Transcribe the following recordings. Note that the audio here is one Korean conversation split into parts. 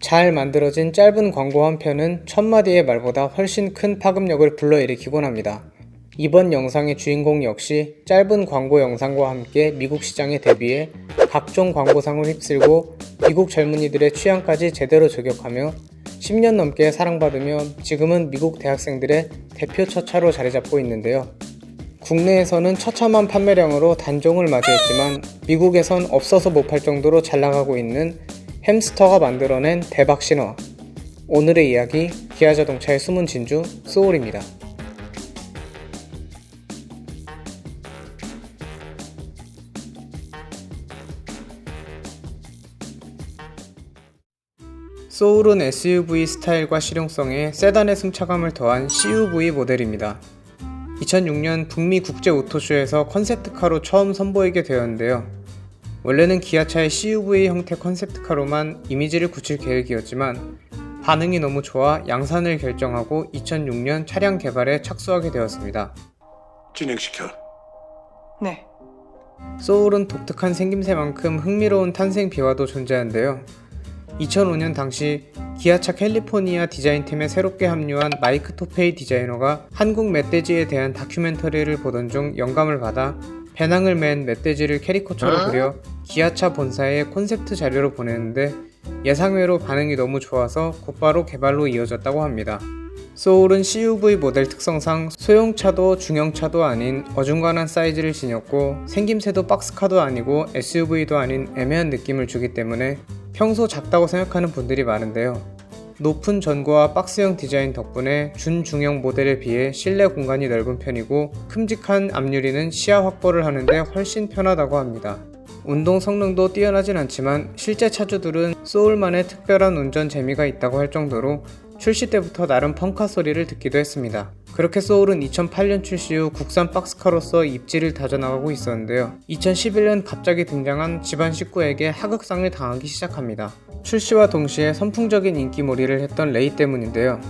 잘 만들어진 짧은 광고 한 편은 천마디의 말보다 훨씬 큰 파급력을 불러일으키곤 합니다. 이번 영상의 주인공 역시 짧은 광고 영상과 함께 미국 시장에 대비해 각종 광고상을 휩쓸고 미국 젊은이들의 취향까지 제대로 저격하며 10년 넘게 사랑받으며 지금은 미국 대학생들의 대표 처차로 자리 잡고 있는데요. 국내에서는 처참한 판매량으로 단종을 맞이했지만 미국에선 없어서 못 팔 정도로 잘 나가고 있는 햄스터가 만들어낸 대박 신화. 오늘의 이야기 기아 자동차의 숨은 진주 소울입니다. 소울은 SUV 스타일과 실용성에 세단의 승차감을 더한 CUV 모델입니다. 2006년 북미 국제 오토쇼에서 컨셉트카로 처음 선보이게 되었는데요. 원래는 기아차의 CUV 형태 컨셉트카로만 이미지를 굳힐 계획이었지만 반응이 너무 좋아 양산을 결정하고 2006년 차량 개발에 착수하게 되었습니다. 진행시켜. 네. 소울은 독특한 생김새만큼 흥미로운 탄생 비화도 존재하는데요. 2005년 당시 기아차 캘리포니아 디자인팀에 새롭게 합류한 마이크 토페이 디자이너가 한국 멧돼지에 대한 다큐멘터리를 보던 중 영감을 받아 배낭을 맨 멧돼지를 캐리커처로 그려 기아차 본사에 콘셉트 자료로 보냈는데 예상외로 반응이 너무 좋아서 곧바로 개발로 이어졌다고 합니다. 소울은 CUV 모델 특성상 소형차도 중형차도 아닌 어중간한 사이즈를 지녔고 생김새도 박스카도 아니고 SUV도 아닌 애매한 느낌을 주기 때문에 평소 작다고 생각하는 분들이 많은데요. 높은 전고와 박스형 디자인 덕분에 준중형 모델에 비해 실내 공간이 넓은 편이고 큼직한 앞유리는 시야 확보를 하는데 훨씬 편하다고 합니다. 운동 성능도 뛰어나진 않지만 실제 차주들은 소울만의 특별한 운전 재미가 있다고 할 정도로 출시 때부터 나름 펑카 소리를 듣기도 했습니다. 그렇게 소울은 2008년 출시 후 국산 박스카로서 입지를 다져나가고 있었는데요. 2011년 갑자기 등장한 집안 식구에게 하극상을 당하기 시작합니다. 출시와 동시에 선풍적인 인기몰이를 했던 레이 때문인데요.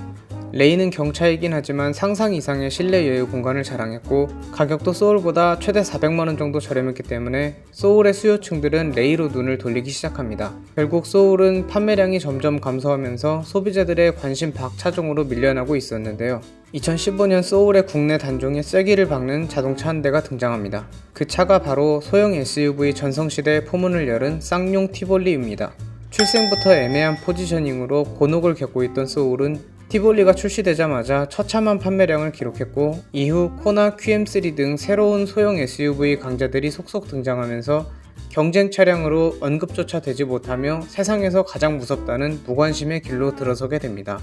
레이는 경차이긴 하지만 상상 이상의 실내 여유 공간을 자랑했고 가격도 소울보다 최대 400만원 정도 저렴했기 때문에 소울의 수요층들은 레이로 눈을 돌리기 시작합니다. 결국 소울은 판매량이 점점 감소하면서 소비자들의 관심 밖 차종으로 밀려나고 있었는데요. 2015년 소울의 국내 단종에 쐐기를 박는 자동차 한 대가 등장합니다. 그 차가 바로 소형 SUV 전성시대의 포문을 열은 쌍용 티볼리입니다. 출생부터 애매한 포지셔닝으로 곤혹을 겪고 있던 소울은 티볼리가 출시되자마자 처참한 판매량을 기록했고 이후 코나 QM3 등 새로운 소형 SUV 강자들이 속속 등장하면서 경쟁 차량으로 언급조차 되지 못하며 세상에서 가장 무섭다는 무관심의 길로 들어서게 됩니다.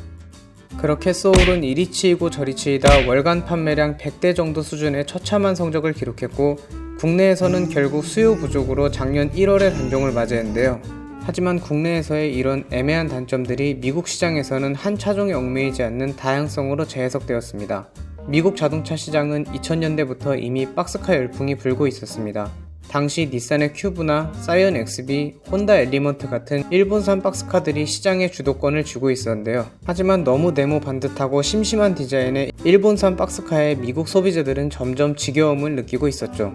그렇게 소울은 이리 치이고 저리 치이다 월간 판매량 100대 정도 수준의 처참한 성적을 기록했고 국내에서는 결국 수요 부족으로 작년 1월에 단종을 맞이했는데요. 하지만 국내에서의 이런 애매한 단점들이 미국 시장에서는 한 차종에 얽매이지 않는 다양성으로 재해석되었습니다. 미국 자동차 시장은 2000년대부터 이미 박스카 열풍이 불고 있었습니다. 당시 닛산의 큐브나 사이언 XB, 혼다 엘리먼트 같은 일본산 박스카들이 시장의 주도권을 쥐고 있었는데요. 하지만 너무 네모 반듯하고 심심한 디자인의 일본산 박스카에 미국 소비자들은 점점 지겨움을 느끼고 있었죠.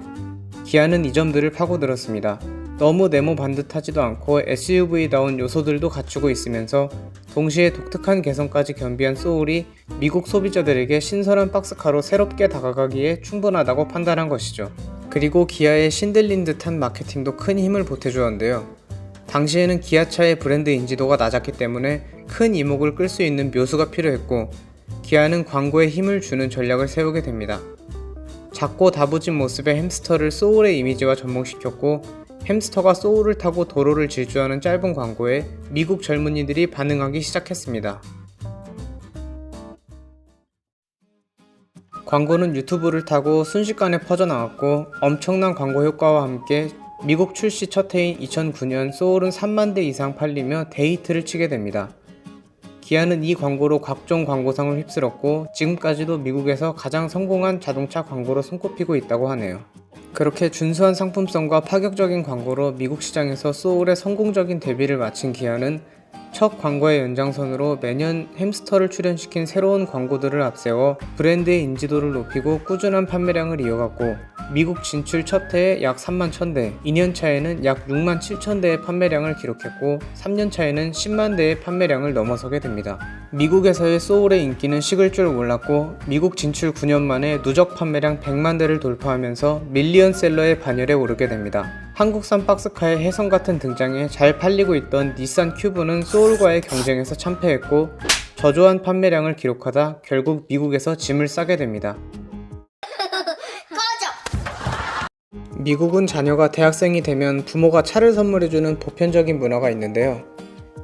기아는 이 점들을 파고들었습니다. 너무 네모 반듯하지도 않고 SUV다운 요소들도 갖추고 있으면서 동시에 독특한 개성까지 겸비한 소울이 미국 소비자들에게 신선한 박스카로 새롭게 다가가기에 충분하다고 판단한 것이죠. 그리고 기아의 신들린 듯한 마케팅도 큰 힘을 보태주었는데요. 당시에는 기아차의 브랜드 인지도가 낮았기 때문에 큰 이목을 끌 수 있는 묘수가 필요했고 기아는 광고에 힘을 주는 전략을 세우게 됩니다. 작고 다부진 모습의 햄스터를 소울의 이미지와 접목시켰고 햄스터가 소울을 타고 도로를 질주하는 짧은 광고에 미국 젊은이들이 반응하기 시작했습니다. 광고는 유튜브를 타고 순식간에 퍼져나왔고 엄청난 광고 효과와 함께 미국 출시 첫 해인 2009년 소울은 3만 대 이상 팔리며 데이트를 치게 됩니다. 기아는 이 광고로 각종 광고상을 휩쓸었고 지금까지도 미국에서 가장 성공한 자동차 광고로 손꼽히고 있다고 하네요. 그렇게 준수한 상품성과 파격적인 광고로 미국 시장에서 소울의 성공적인 데뷔를 마친 기아는 첫 광고의 연장선으로 매년 햄스터를 출연시킨 새로운 광고들을 앞세워 브랜드의 인지도를 높이고 꾸준한 판매량을 이어갔고 미국 진출 첫 해에 약 3만 1000대, 2년 차에는 약 6만 7천 대의 판매량을 기록했고 3년 차에는 10만 대의 판매량을 넘어서게 됩니다. 미국에서의 소울의 인기는 식을 줄 몰랐고 미국 진출 9년 만에 누적 판매량 100만 대를 돌파하면서 밀리언셀러의 반열에 오르게 됩니다. 한국산 박스카의 혜성 같은 등장에 잘 팔리고 있던 닛산 큐브는 소울과의 경쟁에서 참패했고 저조한 판매량을 기록하다 결국 미국에서 짐을 싸게 됩니다. 미국은 자녀가 대학생이 되면 부모가 차를 선물해주는 보편적인 문화가 있는데요.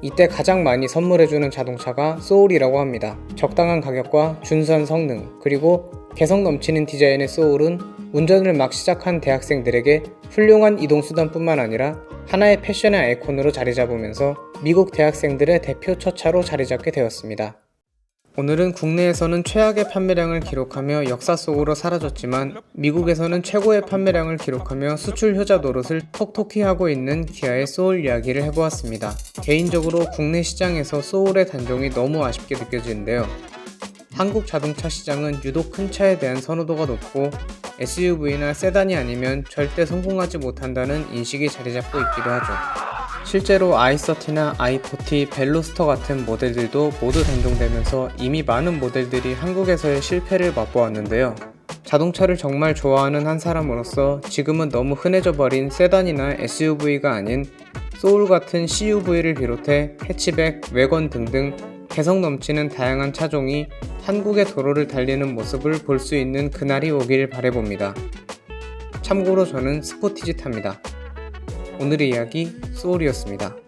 이때 가장 많이 선물해주는 자동차가 소울이라고 합니다. 적당한 가격과 준수한 성능, 그리고 개성 넘치는 디자인의 소울은 운전을 막 시작한 대학생들에게 훌륭한 이동수단뿐만 아니라 하나의 패션의 아이콘으로 자리 잡으면서 미국 대학생들의 대표 첫 차로 자리 잡게 되었습니다. 오늘은 국내에서는 최악의 판매량을 기록하며 역사 속으로 사라졌지만 미국에서는 최고의 판매량을 기록하며 수출 효자 노릇을 톡톡히 하고 있는 기아의 소울 이야기를 해보았습니다. 개인적으로 국내 시장에서 소울의 단종이 너무 아쉽게 느껴지는데요. 한국 자동차 시장은 유독 큰 차에 대한 선호도가 높고 SUV나 세단이 아니면 절대 성공하지 못한다는 인식이 자리 잡고 있기도 하죠. 실제로 i30나 i40, 벨로스터 같은 모델들도 모두 단종되면서 이미 많은 모델들이 한국에서의 실패를 맛보았는데요. 자동차를 정말 좋아하는 한 사람으로서 지금은 너무 흔해져 버린 세단이나 SUV가 아닌 소울 같은 CUV를 비롯해 해치백, 외건 등등 개성 넘치는 다양한 차종이 한국의 도로를 달리는 모습을 볼 수 있는 그날이 오길 바래봅니다. 참고로 저는 스포티지 탑니다. 오늘의 이야기 소울이었습니다.